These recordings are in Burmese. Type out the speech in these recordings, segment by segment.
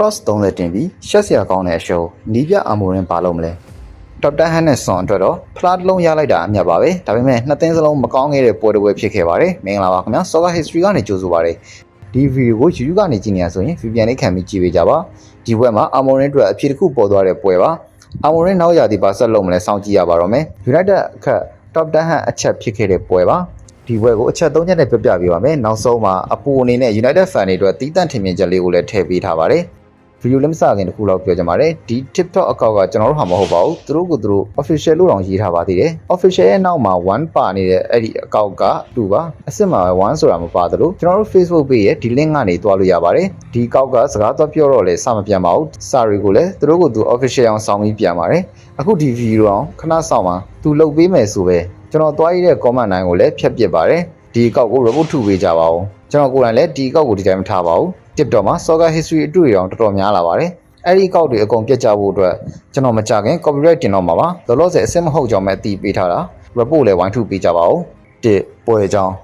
cross 30တင်ပြီးရှက်စရာကောင်းတဲ့အရှုံးနီးပြအမိုရင်ပါလို့မလဲဒေါက်တာဟန်နဲ့ဆွန်အတွက်တော့ဖလားတစ်လုံးရလိုက်တာအမြတ်ပါပဲဒါပေမဲ့နှစ်သင်းစလုံးမကောင်းခဲ့တဲ့ပွဲတစ်ပွဲဖြစ်ခဲ့ပါတယ်မင်္ဂလာပါခင်ဗျာ Soccer History ကနေကြိုဆိုပါရစေဒီဗီဒီယိုကို YouTube ကနေကြည့်နေရဆိုရင် VPN လေးခံပြီးကြည့်ပေးကြပါဒီပွဲမှာအမိုရင်အတွက်အဖြစ်တစ်ခုပေါ်သွားတဲ့ပွဲပါအမိုရင်နောက်ရာသီပါဆက်လုံးမလဲစောင့်ကြည့်ရပါတော့မယ် United အခက် top 10ဟန်အချက်ဖြစ်ခဲ့တဲ့ပွဲပါဒီပွဲကိုအချက်၃ချက်နဲ့ပြပြပေးပါမယ်နောက်ဆုံးမှာအပူအနေနဲ့ United fan တွေအတွက်တီးတန့်ထင်မြင်ချက်လေးကိုလည်းထည့်ပေးထားပါတယ် ဗီဒီယိုလည်းမစခင်တခုလောက်ပြောကြပါမယ်ဒီ TikTok အကောင့်ကကျွန်တော်တို့ဟာမဟုတ်ပါဘူးသူတို့ကသူတို့ official လို့တောင်ရေးထားပါသေးတယ် official ရဲ့နောက်မှာ1ပါနေတဲ့အဲ့ဒီအကောင့်က2ပါအစစ်မှာ1ဆိုတာမပါသလိုကျွန်တော်တို့ Facebook page ရဲ့ဒီ link ကနေတွားလို့ရပါတယ်ဒီအကောင့်ကစကားတော့ပြောတော့လဲစမပြန်ပါဘူးစာတွေကိုလည်းသူတို့ကသူ official အောင်စောင်းပြီးပြန်ပါတယ်အခုဒီဗီဒီယိုအောင်ခဏဆောင်ပါသူလုတ်ပေးမယ်ဆိုပဲကျွန်တော်တွားရတဲ့ comment တိုင်းကိုလည်းဖျက်ပစ်ပါတယ်ဒီအကောင့်ကို report ထုတ်ပေးကြပါဦးကျွန်တော်ကိုယ်တိုင်လည်းဒီအကောင့်ကိုဒီတိုင်းမထားပါဘူး TikTok မှာ soccer history အတွေ့အကြုံတော်တော်များလာပါတယ်အဲ့ဒီအကောက်တွေအကုန်ပြတ်ကြဖို့အတွက်ကျွန်တော်မကြခင် copyright တင်တော့မှာပါလောလောဆယ်အစစ်မဟုတ်ကြောင်းပဲအတည်ပေးထားတာ report လည်းဝိုင်းထုပေးကြပါဦးတစ်ပွဲအကြောင်း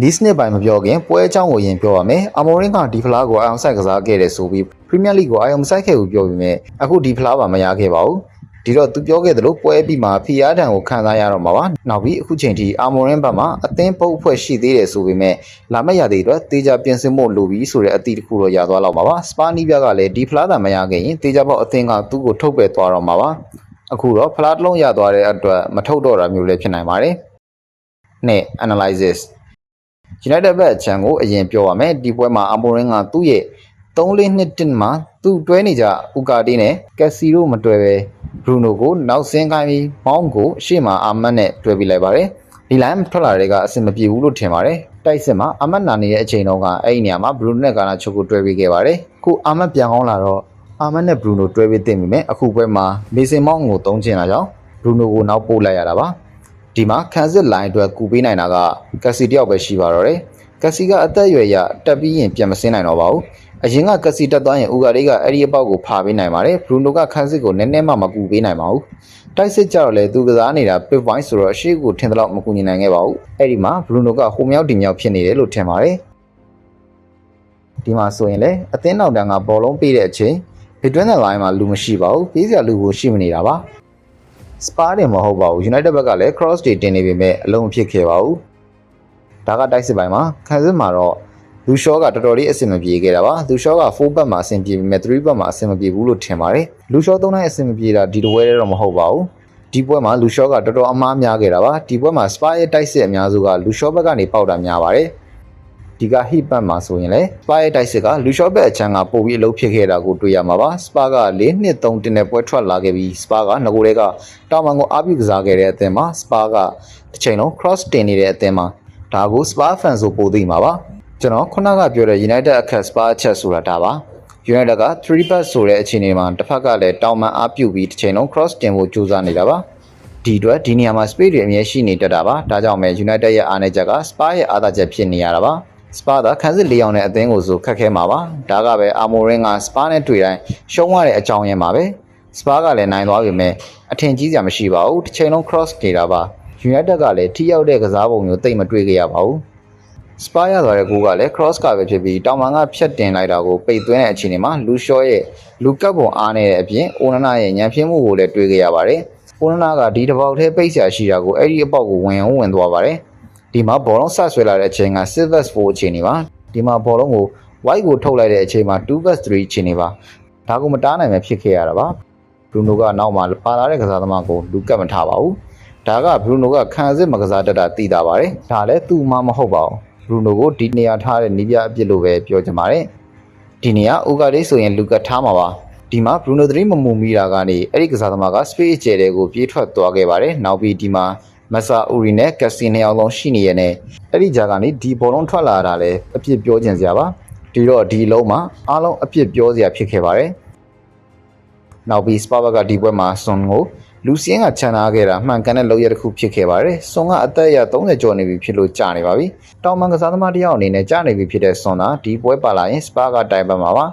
နီးစနစ်ပိုင်းမပြောခင်ပွဲအကြောင်းကိုရင်ပြောပါမယ်အမော်ရင်ကဒီဖလားကိုအအောင်ဆိုင်ကစားခဲ့တယ်ဆိုပြီး Premier League ကိုအအောင်ဆိုင်ခဲ့ဘူးပြောပြီးမြဲအခုဒီဖလားပါမရခဲ့ပါဘူး ဒီတော့သူပြောခဲ့သလိုပွဲပြီးမှဖီယားတံကိုခံစားရတော့မှာပါနောက်ပြီးအခုချိန်ထိအာမော်ရင်ဘက်မှာအသင်းပုတ်အဖွဲ့ရှိသေးတယ်ဆိုပေမဲ့လာမယ့်ရသေးအတွက်တေချာပြင်ဆင်ဖို့လိုပြီဆိုတဲ့အသည့်တစ်ခုတော့ရသွားတော့မှာပါစပါနီးပြကလည်းဒီဖလားတံမရခဲ့ရင်တေချာပေါက်အသင်းကသူ့ကိုထုတ်ပယ်သွားတော့မှာပါအခုတော့ဖလားတစ်လုံးရသွားတဲ့အတွက်မထုတ်တော့တာမျိုးလည်းဖြစ်နိုင်ပါတယ်နဲ့ analysis United ဘက်အချမ်းကိုအရင်ပြောပါမယ်ဒီပွဲမှာအာမော်ရင်ကသူ့ရဲ့3-4-2မှာ သူ့တွဲနေကြဥကာတီနဲ့ကက်စီရိုမတွဲပဲဘရူနိုကိုနောက်ဆင်းခိုင်းပြီးမောင်းကိုအရှိမအာမတ်နဲ့တွဲပြီးလိုက်ပါတယ်ဒီလိုင်းထွက်လာတဲ့ကအဆင်မပြေဘူးလို့ထင်ပါတယ်တိုက်စစ်မှာအာမတ်နာနေတဲ့အချိန်တုန်းကအဲ့ဒီနေရာမှာဘရူနိုနဲ့ကာနာချိုကိုတွဲပြီးခဲ့ပါတယ်ခုအာမတ်ပြန်ကောင်းလာတော့အာမတ်နဲ့ဘရူနိုတွဲပြီးတင်ပြီမဲ့အခုပွဲမှာမေဆင်မောင်းကိုတုံးချင်လာကြောင်းဘရူနိုကိုနောက်ပို့လိုက်ရတာပါဒီမှာခန်းစစ်လိုင်းအတွက်ကူပေးနိုင်တာကကက်စီတယောက်ပဲရှိပါတော့တယ်ကက်စီကအသက်အရွယ်ရတက်ပြီးရင်ပြန်မစင်းနိုင်တော့ပါဘူး အရင်ကကက်စီတက်သွားရင်ဥဂါလေးကအဲ့ဒီအပေါက်ကိုဖာပေးနိုင်ပါတယ်ဘရူနိုကခန်းစစ်ကိုနည်းနည်းမှမကူပေးနိုင်ပါဘူးတိုက်စစ်ကြတော့လေသူကစားနေတာ pit point ဆိုတော့အရှိကိုထင်သလောက်မကူညီနိုင်ခဲ့ပါဘူးအဲ့ဒီမှာဘရူနိုကဟိုမြောက်ဒီမြောက်ဖြစ်နေတယ်လို့ထင်ပါတယ်ဒီမှာဆိုရင်လေအသင်းနောက်တန်းကဘောလုံးပေးတဲ့အချိန် between the line မှာလူမရှိပါဘူးပေးစရာလူကိုရှိမနေတာပါစပါးတယ်မဟုတ်ပါဘူး United ဘက်ကလည်း cross တွေတင်နေပေမဲ့အလုံးဖြစ်ခဲ့ပါဘူးဒါကတိုက်စစ်ပိုင်းမှာခံစစ်မှာတော့ လူရှောကတော်တော်လေးအဆင်မပြေခဲ့တာပါလူရှောက4ဘက်မှာအဆင်ပြေပေမဲ့3ဘက်မှာအဆင်မပြေဘူးလို့ထင်ပါတယ်လူရှော3တိုင်းအဆင်မပြေတာဒီတပွဲတော့မဟုတ်ပါဘူးဒီပွဲမှာလူရှောကတော်တော်အမားများခဲ့တာပါဒီပွဲမှာစပါးရဲ့တိုက်စစ်အများစုကလူရှောဘက်ကနေပေါက်တာများပါတယ်ဒီကဟိပတ်မှာဆိုရင်လေစပါးရဲ့တိုက်စစ်ကလူရှော့ဘက်အချမ်းကပို့ပြီးအလုပ်ဖြစ်ခဲ့တာကိုတွေ့ရမှာပါစပါးက၄နှစ်3တင်တဲ့ပွဲထွက်လာခဲ့ပြီးစပါးကငကိုတွေကတာမန်ကိုအားပြုကစားခဲ့တဲ့အသင်းမှာစပါးကတစ်ချိန်လုံး cross တင်နေတဲ့အသင်းမှာဒါကိုစပါး fan ဆိုပို့သိမှာပါ ကျွန်တော်ခုနကပြောတဲ့ United အခက်စပါးအချက်ဆိုတာဒါပါ United က3 back ဆိုတဲ့အခြေအနေမှာတစ်ဖက်ကလည်းတောင်မှန်အားပြုပြီးတစ်ချိန်လုံး cross တင်ဖို့ကြိုးစားနေတာပါဒီအတွက်ဒီနေရာမှာ space တွေအမြဲရှိနေတတ်တာပါဒါကြောင့်ပဲ United ရဲ့အားနည်းချက်က Spa ရဲ့အားသာချက်ဖြစ်နေရတာပါစပါသာခန်းစစ်၄အောင်တဲ့အသင်းကိုဆိုခက်ခဲမှာပါဒါကပဲအာမိုရင်ကစပါနဲ့တွေ့တိုင်းရှုံးရတဲ့အကြောင်းရင်းပါပဲစပါကလည်းနိုင်သွားပြီမဲ့အထင်ကြီးစရာမရှိပါဘူးတစ်ချိန်လုံး cross နေတာပါ United ကလည်းထိရောက်တဲ့ကစားပုံမျိုးတိတ်မတွေ့ကြရပါဘူး စပါရသွားတဲ့ကိုကလည်း cross ကပဲဖြစ်ပြီးတောင်မန်ကဖြတ်တင်လိုက်တာကိုပိတ်သွင်းတဲ့အခြေအနေမှာလူရှော့ရဲ့လူကပ်ပုံအားနေတဲ့အပြင်အိုနနာရဲ့ညံပြင်းမှုကိုလည်းတွေ့ကြရပါတယ်အိုနနာကဒီတစ်ပေါက်ထဲပိတ်ဆရာရှိတာကိုအဲ့ဒီအပေါက်ကိုဝင်အောင်ဝင်သွားပါတယ်ဒီမှာဘောလုံးဆက်ဆွဲလာတဲ့အချိန်က Silver 4အချိန်နေပါဒီမှာဘောလုံးကို white ကိုထုတ်လိုက်တဲ့အချိန်မှာ2 vs 3အချိန်နေပါဒါကိုမတားနိုင်ပဲဖြစ်ခဲ့ရတာပါဘရူနိုကနောက်မှာပါလာတဲ့ကစားသမားကိုလူကတ်မထားပါဘူးဒါကဘရူနိုကခံစစ်မကစားတတ်တာသိတာပါတယ်ဒါလည်းသူ့မှမဟုတ်ပါဘူး ဘရူနိုကိုဒီနေရာထားတဲ့နီးပြအပြစ်လို့ပဲပြောချင်ပါတယ်ဒီနေရာအိုဂါလေးဆိုရင်လူကတ်ထားမှာပါဒီမှာဘရူနို3မမူမီတာကနေအဲ့ဒီကစားသမားက space ကျဲတဲ့ကိုပြေးထွက်သွားခဲ့ပါတယ်နောက်ပြီးဒီမှာမဆာအူရီနဲ့ကက်စီနှစ်ယောက်လုံးရှိနေရတဲ့အဲ့ဒီဂျာကနေဒီဘောလုံးထွက်လာတာလည်းအပြစ်ပြောကျင်စရာပါဒီတော့ဒီလုံးမှာအားလုံးအပြစ်ပြောစရာဖြစ်ခဲ့ပါတယ်နောက်ပြီးစပါဘကဒီပွဲမှာဆွန်ကို လူစင်းကခြံထားခဲ့တာမှန်ကန်တဲ့လောက်ရတစ်ခုဖြစ်ခဲ့ပါတယ်ဆွန်ကအသက်အရ30ကျော်နေပြီဖြစ်လို့ကြာနေပါပြီတောင်မန်ကစားသမားတစ်ယောက်အနေနဲ့ကြာနေပြီဖြစ်တဲ့ဆွန်ကဒီပွဲပါလာရင်စပါကတိုင်ပတ်မှာပါ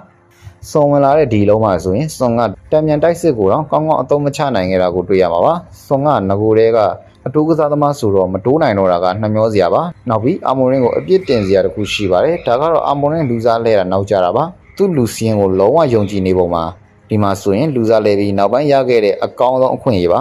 စုံဝင်လာတဲ့ဒီလုံးမှာဆိုရင်စွန်ကတံမြန်တိုက်စစ်ကိုတော့ကောင်းကောင်းအသုံးမချနိုင်ခဲ့တာကိုတွေ့ရမှာပါစွန်ကငကိုတဲကအတိုးကစားသမားဆိုတော့မတိုးနိုင်တော့တာကနှမျောစရာပါနောက်ပြီးအာမိုရင်ကိုအပြစ်တင်စရာတခုရှိပါတယ်ဒါကတော့အာမိုရင်လူစားလဲတာနောက်ကြတာပါသူ့လူစီရင်ကိုလုံးဝယုံကြည်နေပုံမှာ ဒီမှာဆိုရင်လူစားလဲပြီးနောက်ပိုင်းရခဲ့တဲ့အကောင်းဆုံးအခွင့်အရေးပါ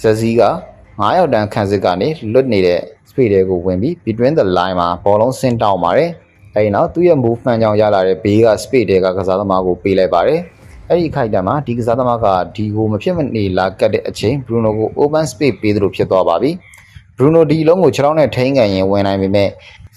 ဇက်စီးက9ရောက်တန်းခန်းစစ်ကနေလွတ်နေတဲ့ speed တွေကိုဝင်ပြီး between the line မှာဘောလုံးဆင်းတောင်းပါတယ်အဲဒီနောက်သူ့ရဲ့ movement ကြောင့်ရလာတဲ့ဘေးက speed တွေကကစားသမားကိုပေးလိုက်ပါတယ်အဲ့ဒီခိုက်တံမှာဒီကစားသမားကဒီကိုမဖြစ်မနေလာကတ်တဲ့အချိန် Bruno ကို open space ပေးသလိုဖြစ်သွားပါပြီ။ Bruno ဒီလုံးကိုခြေထောက်နဲ့ထိန်းကန်ရင်ဝင်နိုင်ပေမဲ့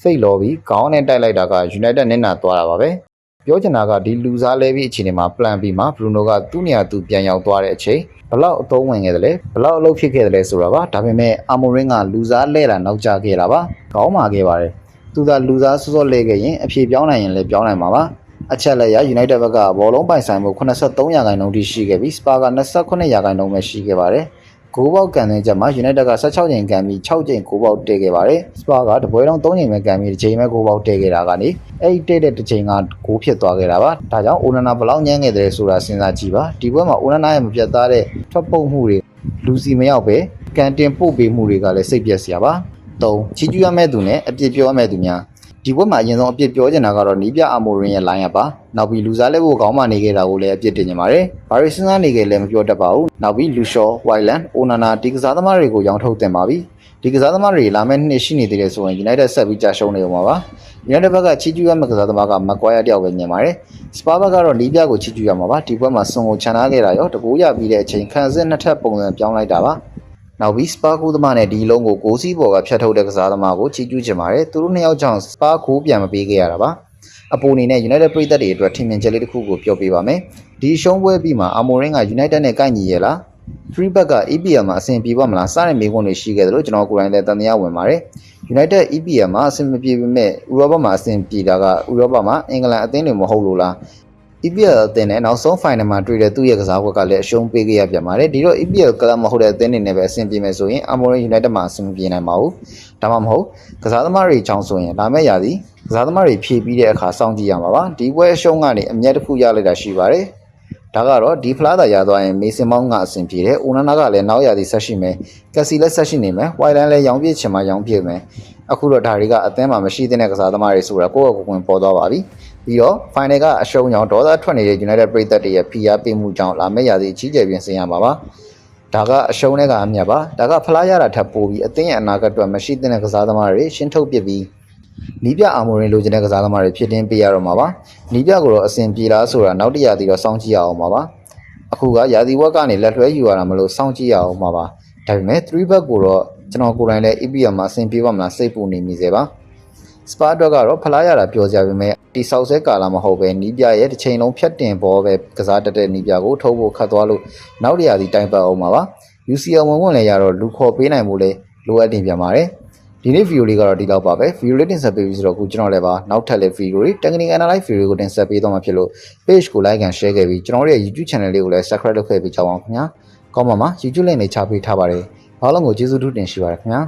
စိတ်လောပြီးခေါင်းနဲ့တိုက်လိုက်တာက United နဲ့နာသွားတာပါပဲ။ ပြောချင်တာကဒီလူစားလဲပြီးအခြေအနေမှာ plan B မှာ Bruno ကသူ့နေရာသူပြန်ရောက်သွားတဲ့အချိန်ဘလောက်အသုံးဝင်ခဲ့တယ်လဲဘလောက်အလုပ်ဖြစ်ခဲ့တယ်လဲဆိုတာပါဒါပေမဲ့ Amorim ကလူစားလဲတာနောက်ကျခဲ့တာပါ။ခေါင်းမာခဲ့ပါတယ်။သူကလူစားစောစောလဲခဲ့ရင်အဖြေပြောင်းနိုင်ရင်လည်းပြောင်းနိုင်မှာပါ။အချက်လက်ရ United ဘက်ကဘောလုံးပိုင်ဆိုင်မှု83ရာခိုင်နှုန်းထိရှိခဲ့ပြီး Spa က28ရာခိုင်နှုန်းပဲရှိခဲ့ပါတယ်။ ဂိုးပေါက်ကန်တဲ့ချက်မှာ United က16ချိန်ကန်ပြီး6ချိန်ဂိုးပေါက်တည်ခဲ့ပါတယ်။ Spa ကတပွဲလုံး3ချိန်ပဲကန်ပြီးတစ်ချိန်ပဲဂိုးပေါက်တည်ခဲ့တာကနေအဲ့ဒီတည်တဲ့တစ်ချိန်ကဂိုးဖြစ်သွားခဲ့တာပါ။ဒါကြောင့် Onana ဘယ်လောက်ညံ့ခဲ့တယ်ဆိုတာစဉ်းစားကြည့်ပါ။ဒီပွဲမှာ Onana ရဲ့မပြတ်သားတဲ့ထွက်ပုတ်မှုတွေလူစီမရောက်ပဲကန်တင်ပို့ပေးမှုတွေကလည်းစိတ်ပျက်စရာပါ။၃ချီကျူးရမယ့်သူနဲ့အပြစ်ပြောရမယ့်သူများ ဒီဘက်မှာအရင်ဆုံးအပြစ်ပြောချင်တာကတော့နီးပြအမိုရင်ရဲ့ line ရပါနောက်ပြီးလူစားလက်ဖို့ကောင်းမှနေခဲ့တာကိုလည်းအပြစ်တင်ကြပါတယ်ဘာရီစဉ်းစားနေခဲ့လဲမပြောတတ်ပါဘူးနောက်ပြီးလူရှော့ဝိုင်လန်အိုနာနာဒီကစားသမားတွေကိုရောင်းထုတ်တင်ပါပြီဒီကစားသမားတွေလာမယ့်နှစ်ရှိနေသေးတယ်ဆိုရင် United ဆက်ပြီးကြာရှုံးနေအောင်ပါပါ United ဘက်ကချီကျူးရမယ့်ကစားသမားကမကွာရတယောက်ပဲမြင်ပါတယ်စပါဘက်ကတော့နီးပြကိုချီကျူးရမှာပါဒီဘက်မှာစွန်ကိုခြံထားခဲ့တာရောတကူရပြီးတဲ့အချိန်ခံစစ်နှစ်ထပ်ပုံစံပြောင်းလိုက်တာပါ နောက်ပြီးစပါကူသမားနဲ့ဒီလုံးကိုကိုစီးပေါ်ကဖြတ်ထုတ်တဲ့ကစားသမားကိုချီကျူးချင်ပါတယ်သူတို့နှစ်ယောက်ကြောင့်စပါကူပြန်မပေးခဲ့ရတာပါအပိုအနေနဲ့ United ပြည်သက်တွေအတွက်ထင်မြင်ချက်လေးတစ်ခုကိုပြောပြပါမယ်ဒီရှုံးပွဲပြီးမှာ Amorim က United နဲ့ကိုက်ညီရဲ့လား free back က EPL မှာအဆင်ပြေပါမလားစတဲ့မေးခွန်းတွေရှိခဲ့တယ်လို့ကျွန်တော်ကိုယ်တိုင်လည်းတန်တရားဝင်ပါတယ် United EPL မှာအဆင်မပြေပေမဲ့ဥရောပမှာအဆင်ပြေတာကဥရောပမှာအင်္ဂလန်အသင်းတွေမဟုတ်လို့လား EPL အသင်းနဲ့နောက်ဆုံး final မှာတွေ့တဲ့သူ့ရဲ့ကစားကွက်ကလည်းအရှုံးပေးခဲ့ရပြန်ပါတယ်ဒီတော့ EPL ကလပ်မဟုတ်တဲ့အသင်းတွေနဲ့ပဲအဆင်ပြေမယ်ဆိုရင် Amorim United မှာအဆင်မပြေနိုင်ပါဘူးဒါမှမဟုတ်ကစားသမားတွေအကြောင်းဆိုရင်လာမယ့်ရာသီကစားသမားတွေဖြည့်ပြီးတဲ့အခါစောင့်ကြည့်ရမှာပါဒီပွဲအရှုံးကနေအမြတ်တစ်ခုရလိုက်တာရှိပါတယ်ဒါကတော့ဒီဖလားသာရသွားရင်မေဆင်မောင်းကအဆင်ပြေတယ်။အိုနာနာကလည်းနောက်ရာသီဆက်ရှိမယ်။ကက်စီလည်းဆက်ရှိနေမယ်။ဝိုင်လန်လည်းရောင်းပြစ်ချင်မှရောင်းပြစ်မယ်။ အခုတော့ဒါတွေကအသင်းမှာမရှိတဲ့ကစားသမားတွေဆိုတာကိုယ့်အကူကွင်ပေါ်သွားပါပြီ။ပြီးတော့ final ကအရှုံးကြောင့်ဒေါသထွက်နေတဲ့ United ပြည်သက်တွေရဲ့ဖိအားပေးမှုကြောင့်လာမယ့်ရာသီအကြီးကျယ်ပြင်ဆင်ရမှာပါ။ဒါကအရှုံးတဲ့ကအမြတ်ပါ။ဒါကဖလားရတာထပ်ပိုးပြီးအသင်းရဲ့အနာဂတ်အတွက်မရှိတဲ့ကစားသမားတွေရှင်းထုတ်ပစ်ပြီးနီးပြအာမိုရင်လိုချင်တဲ့ကစားသမားတွေဖြစ်တင်းပေးရတော့မှာပါနီးပြကိုတော့အဆင်ပြေလားဆိုတာနောက်တရသည်တော့စောင့်ကြည့်ရအောင်ပါပါအခုကရာသီဝက်ကနေလက်လွှဲယူရတာမလို့စောင့်ကြည့်ရအောင်ပါပါဒါပေမဲ့3 back ကိုတော့ ကျွန်တော်ကိုယ်တိုင်လည်း EPL မှာအဆင်ပြေပါမလားစိတ်ပူနေမိစေပါစပါအတွက်ကတော့ဖလားရတာပြောကြပေမဲ့ဒီဆောက်ဆဲကာလာမဟုတ်ပဲနီးပြရဲ့တစ်ချိန်လုံးဖြတ်တင်ဘောပဲကစားတတ်တဲ့နီးပြကိုထုတ်ဖို့ခတ်သွားလို့နောက်တရသည်တိုင်ပတ်အောင်ပါပါ UCL ဝင်ဝင်လည်းရတော့လူခေါ်ပေးနိုင်မှုလည်းလိုအပ်တင်ပြန်ပါတယ်ဒီနေ့ဗီဒီယိုလေးကတော့ဒီလောက်ပါပဲဗီဒီယိုလေးတင်ဆက်ပေးပြီးဆိုတော့အခုကျွန်တော်လည်းပါနောက်ထပ်လည်းဗီဒီယိုတွေ technical analyze ဗီဒီယိုကိုတင်ဆက်ပေးတော့မှာဖြစ်လို့ page ကို like and share ခဲ့ပြီးကျွန်တော်တို့ရဲ့ YouTube channel လေးကိုလည်း subscribe လုပ်ခဲ့ပြီးကြောင်းအောင်ခင်ဗျာကောင်းပါမှာ YouTube link လေးချပေးထားပါတယ် အားလုံးကိုကျေးဇူးတင်ရှိပါတယ်ခင်ဗျာ